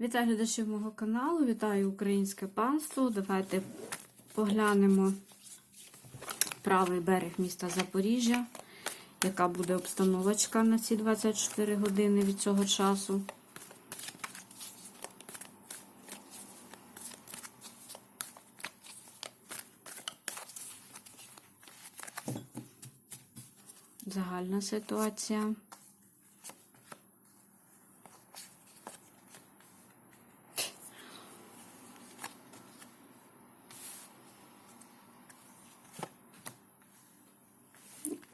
Вітаю глядачів мого каналу, вітаю українське панство. Давайте поглянемо правий берег міста Запоріжжя, яка буде обстановочка на ці 24 години від цього часу. Загальна ситуація.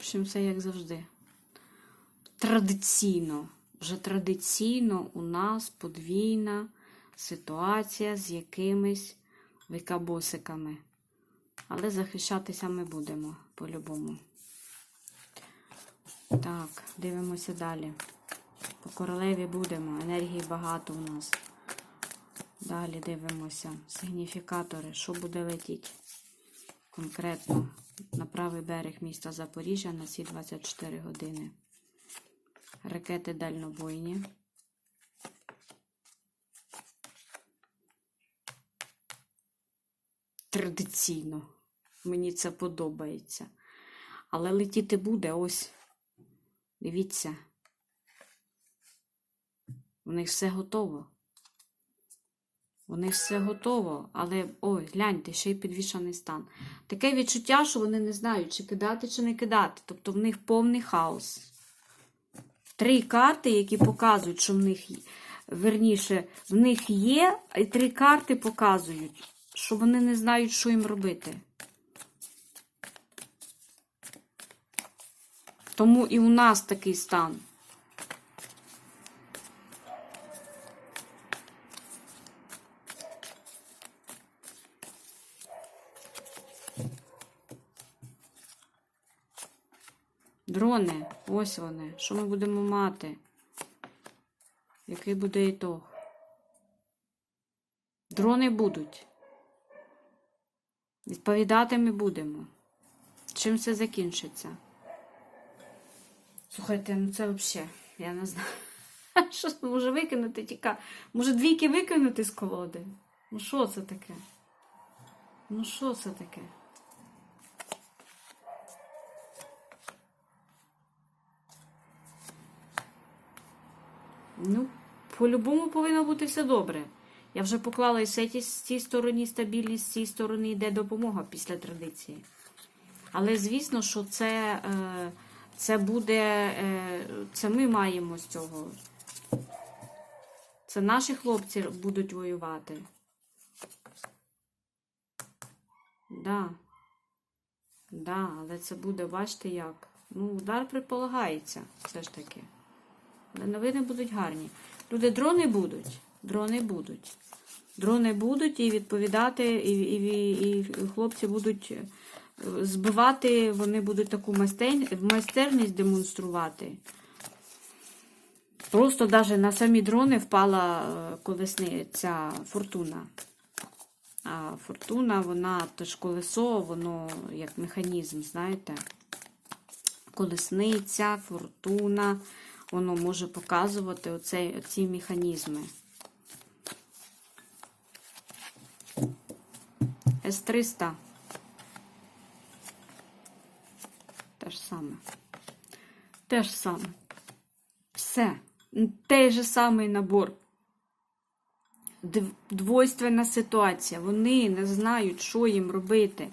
В общем, все як завжди. Традиційно, вже традиційно у нас подвійна ситуація з якимись викабосиками. Але захищатися ми будемо по-любому. Так, дивимося далі. По королеві будемо. Енергії багато у нас. Далі дивимося. Сигніфікатори. Що буде летіти? Конкретно на правий берег міста Запоріжжя на ці 24 години. Ракети дальнобойні. Традиційно. Мені це подобається. Але летіти буде ось. Дивіться. У них все готово. Них все готово, але ой, гляньте, ще й підвішаний стан. Таке відчуття, що вони не знають, чи кидати, чи не кидати. Тобто в них повний хаос. Три карти, які показують, що в них верніше, в них є, і три карти показують, що вони не знають, що їм робити. Тому і у нас такий стан. Дрони, ось вони. Що ми будемо мати? Який буде ітог? Дрони будуть. Відповідати ми будемо. Чим це закінчиться? Слухайте, ну це взагалі, я не знаю. Що може викинути тільки. Може двійки викинути з колоди? Ну що це таке? Ну що це таке? Ну, по-любому повинно бути все добре. Я вже поклала і з цій сторони стабільність, з цієї сторони йде допомога після традиції. Але звісно, що це, е, це буде, е, це ми маємо з цього. Це наші хлопці будуть воювати. Да. Да, але це буде, бачите як. Ну, удар предполагається, все ж таки. Новини будуть гарні. Люди, дрони будуть. Дрони будуть. Дрони будуть і відповідати, і, і, і хлопці будуть е, збивати, вони будуть таку майстер- майстерність демонструвати. Просто навіть на самі дрони впала е, колесни ця фортуна. А фортуна, вона теж колесо, воно як механізм, знаєте. Колесниця, фортуна, воно може показувати оцей, оці механізми. С-300. Те ж саме. Те ж саме. Все. Той же самий набор. Двойственна ситуація. Вони не знають, що їм робити.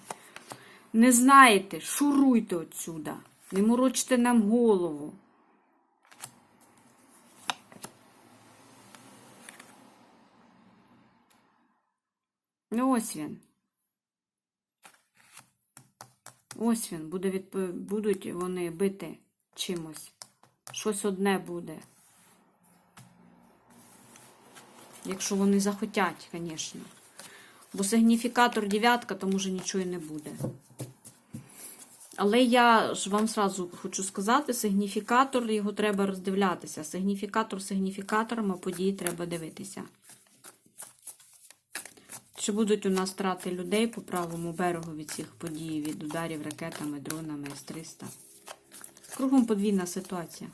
Не знаєте, шуруйте отсюда. Не морочте нам голову. Ну, ось він. Ось він. Буде відп... Будуть вони бити чимось. Щось одне буде. Якщо вони захотять, звісно. Бо сигніфікатор дев'ятка, то може нічого і не буде. Але я ж вам сразу хочу сказати, сигніфікатор, його треба роздивлятися. Сигніфікатор сигніфікатором, а події треба дивитися. Чи будуть у нас втрати людей по правому берегу від цих подій, від ударів ракетами, дронами С-300? Кругом подвійна ситуація.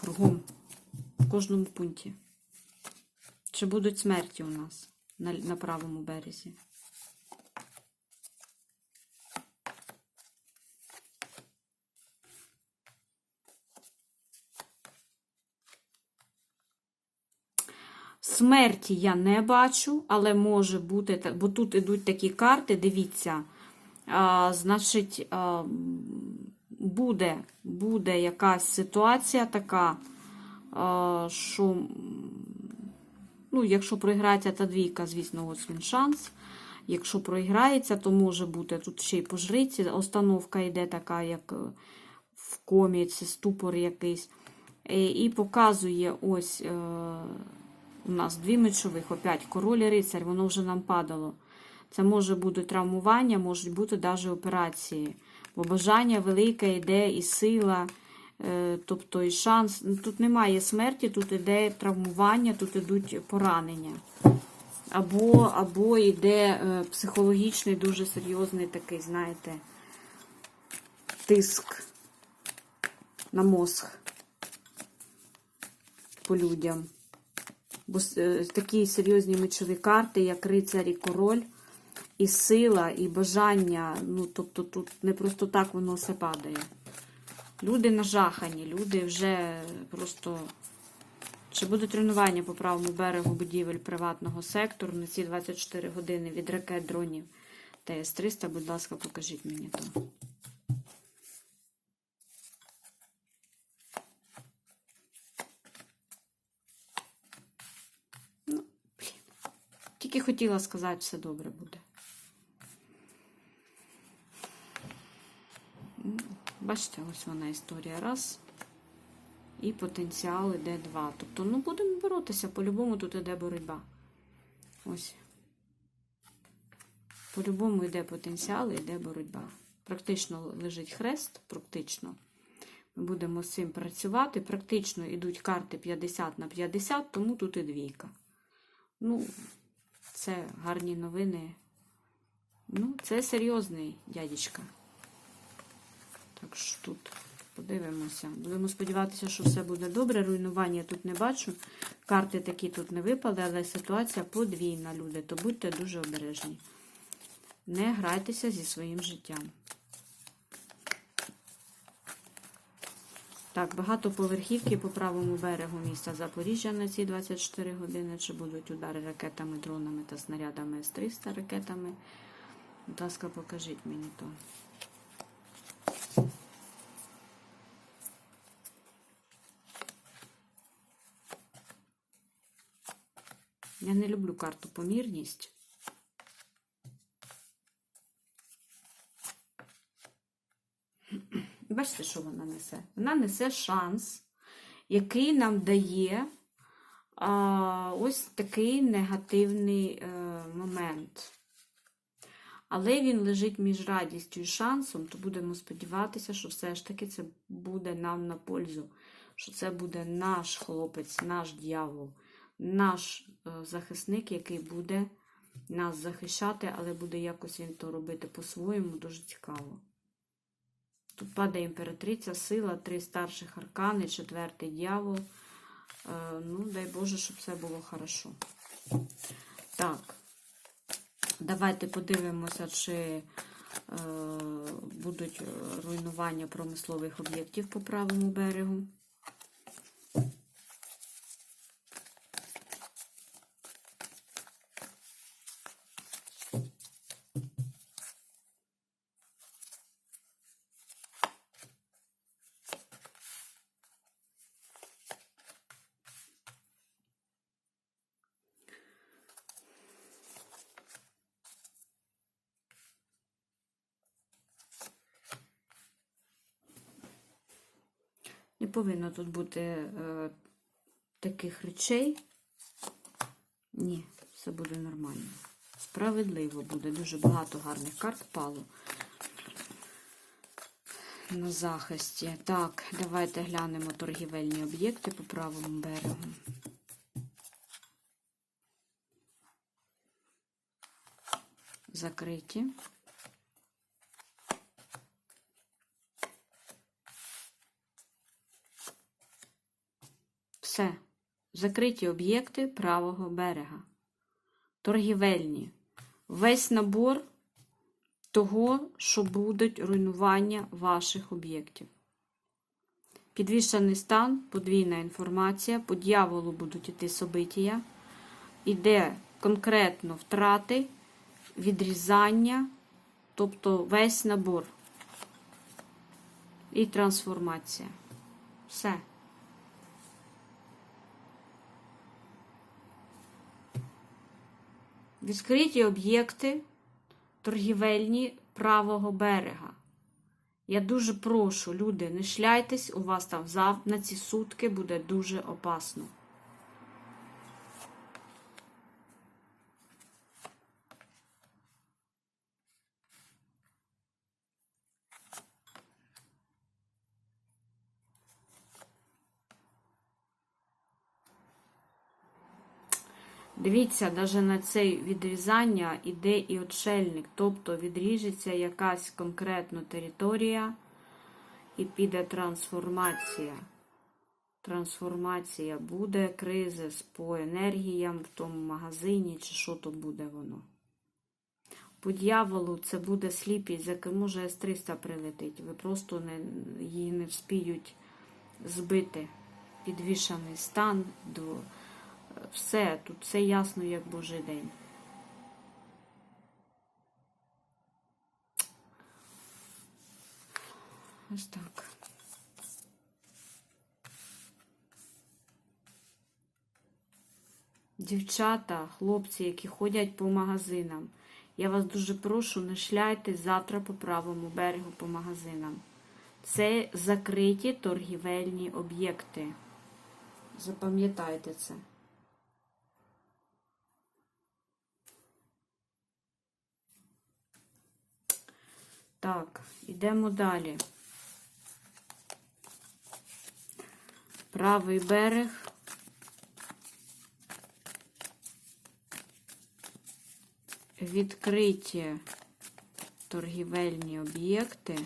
Кругом. В кожному пункті. Чи будуть смерті у нас на, на правому березі? Смерті я не бачу, але може бути, бо тут ідуть такі карти, дивіться. А, значить, а, буде, буде якась ситуація така, а, що, ну, якщо програється та двійка, звісно, ось він шанс. Якщо проіграється, то може бути тут ще й по жриці. Остановка йде така, як е, в комі, це ступор якийсь. Е, І показує ось е, у нас дві мечових, опять король і рицарь, воно вже нам падало. Це може бути травмування, можуть бути навіть операції. Бо бажання велике йде і сила, е, тобто і шанс. Ну, Тут немає смерті, тут йде травмування, тут йдуть поранення. Або, або йде е, психологічний, дуже серйозний такий, знаєте, тиск на мозг по людям. Бо е, такі серйозні мечові карти, як рицар і король, і сила, і бажання. Ну, тобто тут не просто так воно все падає. Люди нажахані, люди вже просто. Чи буде тренування по правому берегу будівель приватного сектору на ці 24 години від ракет дронів ТС-300? Будь ласка, покажіть мені то. Хотіла сказати, все добре буде. Бачите, ось вона історія. Раз. І потенціал іде два. Тобто, ну, будемо боротися. По-любому тут іде боротьба. Ось. По-любому йде потенціал, йде боротьба. Практично лежить хрест, практично. Ми будемо з цим працювати. Практично йдуть карти 50 на 50, тому тут і двійка. Ну, це гарні новини. Ну, це серйозний дядечка. Так що тут подивимося. Будемо сподіватися, що все буде добре. Руйнування я тут не бачу. Карти такі тут не випали, але ситуація подвійна, люди. То будьте дуже обережні. Не грайтеся зі своїм життям. Так, багатоповерхівки по правому берегу міста Запоріжжя на ці 24 години. Чи будуть удари ракетами, дронами та снарядами С-300 ракетами? Будь ласка, покажіть мені то. Я не люблю карту помірність. Бачите, що вона несе? Вона несе шанс, який нам дає а, ось такий негативний е, момент. Але він лежить між радістю і шансом, то будемо сподіватися, що все ж таки це буде нам на пользу, що це буде наш хлопець, наш дьявол, наш е, захисник, який буде нас захищати, але буде якось він то робити по-своєму, дуже цікаво. Тут падає імператриця, сила, три старших аркани, четвертий дьявол. Е, ну, дай Боже, щоб все було хорошо. Так, давайте подивимося, чи е, будуть руйнування промислових об'єктів по правому берегу. Не повинно тут бути е, таких речей. Ні, все буде нормально. Справедливо буде. Дуже багато гарних карт впало на захисті. Так, давайте глянемо торгівельні об'єкти по правому берегу. Закриті. Все. закриті об'єкти правого берега, торгівельні. Весь набор того, що будуть руйнування ваших об'єктів. Підвішений стан, подвійна інформація, по дьяволу будуть іти собитія, іде конкретно втрати, відрізання, тобто весь набор і трансформація. Все. Відкриті об'єкти торгівельні правого берега. Я дуже прошу, люди, не шляйтесь, у вас там на ці сутки буде дуже опасно. Дивіться, навіть на це відрізання іде і отшельник, тобто відріжеться якась конкретна територія і піде трансформація. Трансформація буде, кризис по енергіям в тому магазині, чи що то буде воно. По дьяволу це буде сліпість, за яким може С-300 прилетить. Ви просто не, її не вспіють збити. Підвішаний стан. До, все, тут все ясно, як Божий день. Ось так. Дівчата, хлопці, які ходять по магазинам, я вас дуже прошу, не шляйте завтра по правому берегу по магазинам. Це закриті торгівельні об'єкти. Запам'ятайте це. Так, йдемо далі. Правий берег. Відкриті торгівельні об'єкти.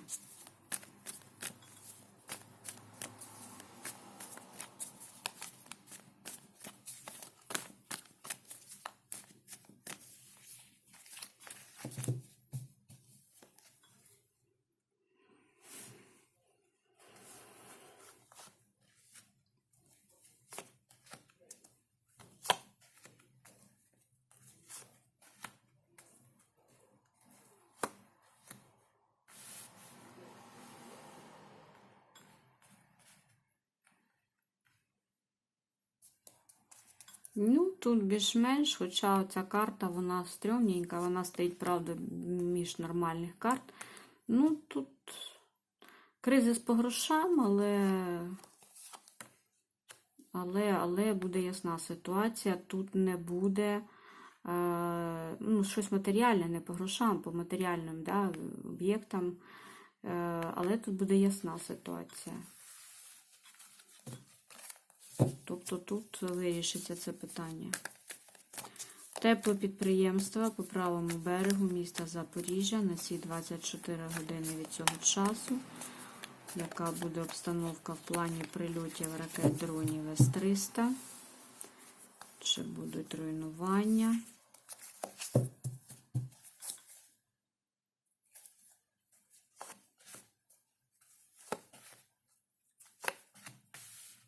Ну, тут більш-менш, хоча ця карта, вона стрьомненька, вона стоїть, правда, між нормальних карт. Ну, тут кризис по грошам, але, але, але буде ясна ситуація. Тут не буде е, ну, щось матеріальне, не по грошам, по матеріальним да, об'єктам. Е, але тут буде ясна ситуація. Тобто тут вирішиться це питання. Теплопідприємства по правому берегу міста Запоріжжя на ці 24 години від цього часу. Яка буде обстановка в плані прильотів ракет дронів С-300? Чи будуть руйнування?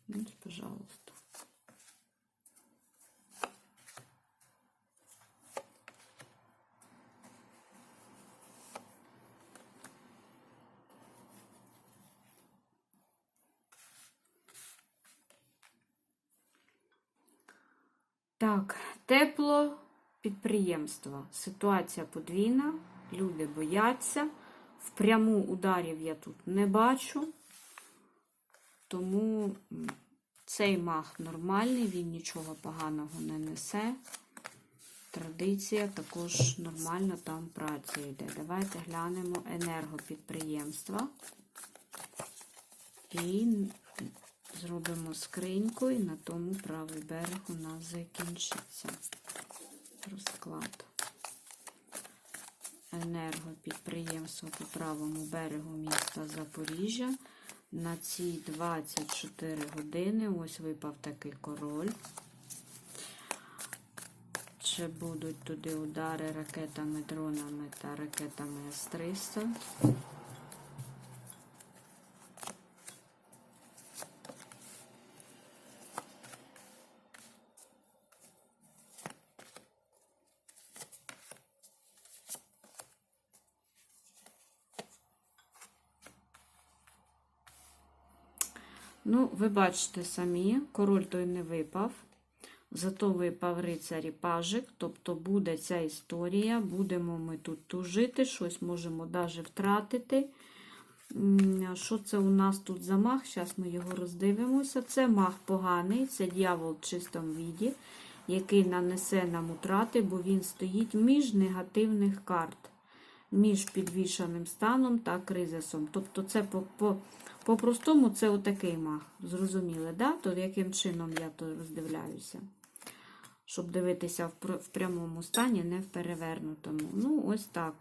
Ну, пожалуйста. Так, тепло підприємства. Ситуація подвійна. Люди бояться. В пряму ударів я тут не бачу. Тому цей мах нормальний, він нічого поганого не несе. Традиція також нормально там праця йде. Давайте глянемо енергопідприємства. І зробимо скриньку, і на тому правий берег у нас закінчиться розклад. Енергопідприємство по правому берегу міста Запоріжжя на ці 24 години. Ось випав такий король. Чи будуть туди удари ракетами, дронами та ракетами С-300? Ви бачите самі, король той не випав. Зато випав рицар і пажик, тобто буде ця історія, будемо ми тут тужити, щось можемо навіть втратити. Що це у нас тут за мах? Зараз ми його роздивимося. Це мах поганий, це дьявол в чистому віді, який нанесе нам утрати, бо він стоїть між негативних карт, між підвішаним станом та кризисом. Тобто, це по, по-простому це отакий мах. Зрозуміли, да? То яким чином я то роздивляюся? Щоб дивитися в, прямому стані, не в перевернутому. Ну, ось так.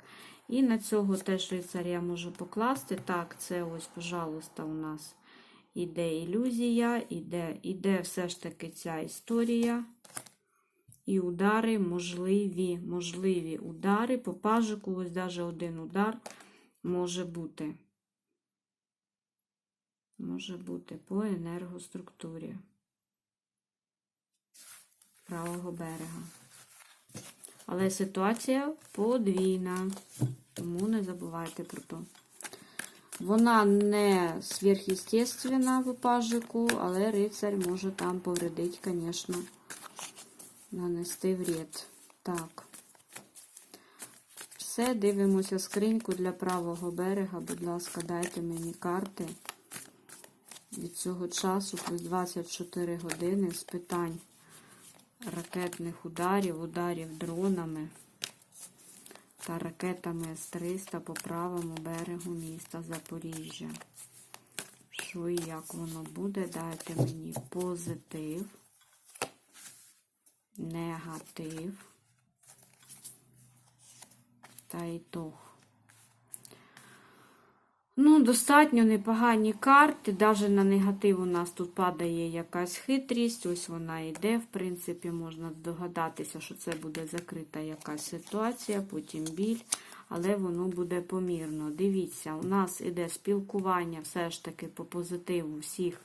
І на цього теж лицаря я можу покласти. Так, це ось, пожалуйста, у нас іде ілюзія, іде, іде все ж таки ця історія. І удари можливі, можливі удари. По пажику, ось навіть один удар може бути. Може бути по енергоструктурі правого берега. Але ситуація подвійна, тому не забувайте про то. Вона не сверхъестественна в пажику, але рицарь може там повредити, звісно, нанести вред. Так. Все, дивимося скриньку для правого берега. Будь ласка, дайте мені карти від цього часу, плюс 24 години з питань ракетних ударів, ударів дронами та ракетами С-300 по правому берегу міста Запоріжжя. Що і як воно буде? Дайте мені позитив, негатив та ітог. Ну, достатньо непогані карти. Навіть на негатив у нас тут падає якась хитрість. Ось вона йде. В принципі, можна здогадатися, що це буде закрита якась ситуація, потім біль, але воно буде помірно. Дивіться, у нас іде спілкування все ж таки по позитиву всіх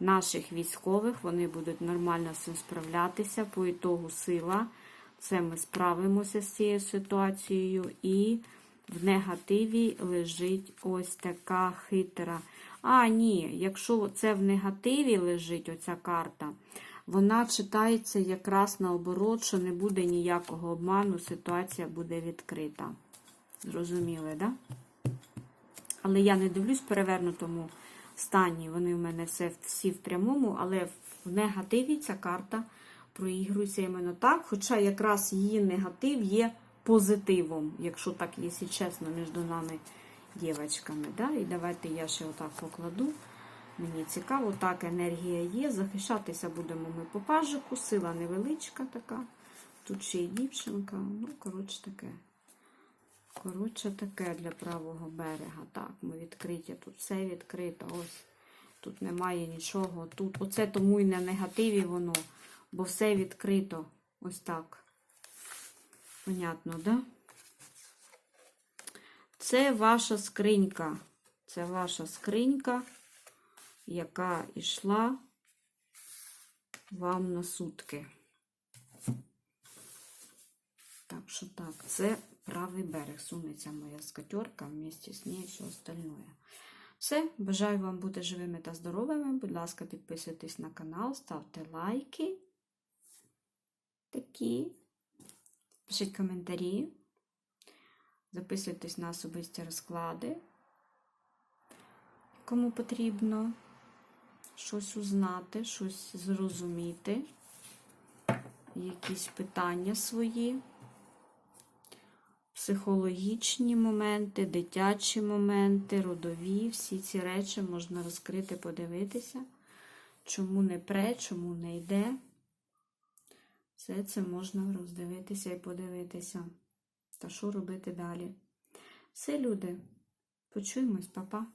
наших військових. Вони будуть нормально з цим справлятися. По ітогу сила. Це ми справимося з цією ситуацією. І в негативі лежить ось така хитра. А, ні, якщо це в негативі лежить оця карта, вона читається якраз наоборот, що не буде ніякого обману, ситуація буде відкрита. Зрозуміли, так? Да? Але я не дивлюсь перевернутому стані. Вони в мене все, всі в прямому, але в негативі ця карта проігрується іменно так. Хоча якраз її негатив є позитивом, якщо так, якщо чесно, між нами дівчатками. Да? І давайте я ще отак покладу. Мені цікаво, так, енергія є. Захищатися будемо ми по пажику, сила невеличка така. Тут ще й дівчинка. Ну, коротше таке. Коротше, таке для правого берега. Так, ми відкриті. Тут все відкрито. Ось. Тут немає нічого. Тут оце тому і на негативі воно, бо все відкрито. Ось так. Понятно, да? Це ваша скринька. Це ваша скринька, яка йшла вам на сутки. Так що так, це правий берег. Сунеться моя скатерка вместе з нею все остальное. Все, бажаю вам бути живими та здоровими. Будь ласка, підписуйтесь на канал, ставте лайки. Такі. Пишіть коментарі, записуйтесь на особисті розклади, кому потрібно щось узнати, щось зрозуміти, якісь питання свої, психологічні моменти, дитячі моменти, родові, всі ці речі можна розкрити, подивитися, чому не пре, чому не йде. Все це можна роздивитися і подивитися. Та що робити далі? Все, люди, почуємось, па-па.